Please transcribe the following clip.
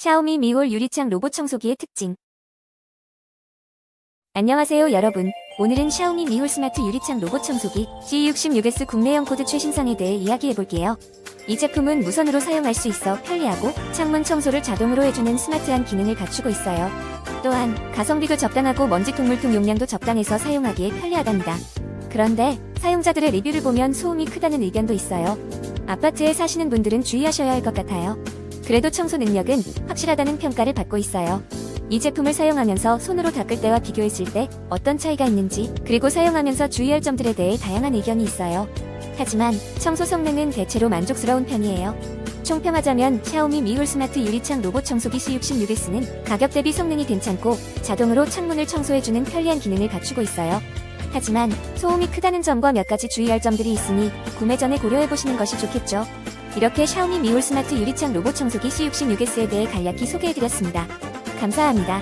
샤오미 미홀 유리창 로봇 청소기의 특징. 안녕하세요 여러분. 오늘은 샤오미 미홀 스마트 유리창 로봇 청소기 G66S 국내형 코드 최신상에 대해 이야기해볼게요. 이 제품은 무선으로 사용할 수 있어 편리하고 창문 청소를 자동으로 해주는 스마트한 기능을 갖추고 있어요. 또한 가성비도 적당하고 먼지 통물통 용량도 적당해서 사용하기에 편리하답니다. 그런데 사용자들의 리뷰를 보면 소음이 크다는 의견도 있어요. 아파트에 사시는 분들은 주의하셔야 할 것 같아요. 그래도 청소 능력은 확실하다는 평가를 받고 있어요. 이 제품을 사용하면서 손으로 닦을 때와 비교했을 때 어떤 차이가 있는지, 그리고 사용하면서 주의할 점들에 대해 다양한 의견이 있어요. 하지만 청소 성능은 대체로 만족스러운 편이에요. 총평하자면 샤오미 미홀 스마트 유리창 로봇 청소기 C66S는 가격 대비 성능이 괜찮고 자동으로 창문을 청소해주는 편리한 기능을 갖추고 있어요. 하지만 소음이 크다는 점과 몇 가지 주의할 점들이 있으니 구매 전에 고려해보시는 것이 좋겠죠. 이렇게 샤오미 미홀 스마트 유리창 로봇 청소기 C66S에 대해 간략히 소개해드렸습니다. 감사합니다.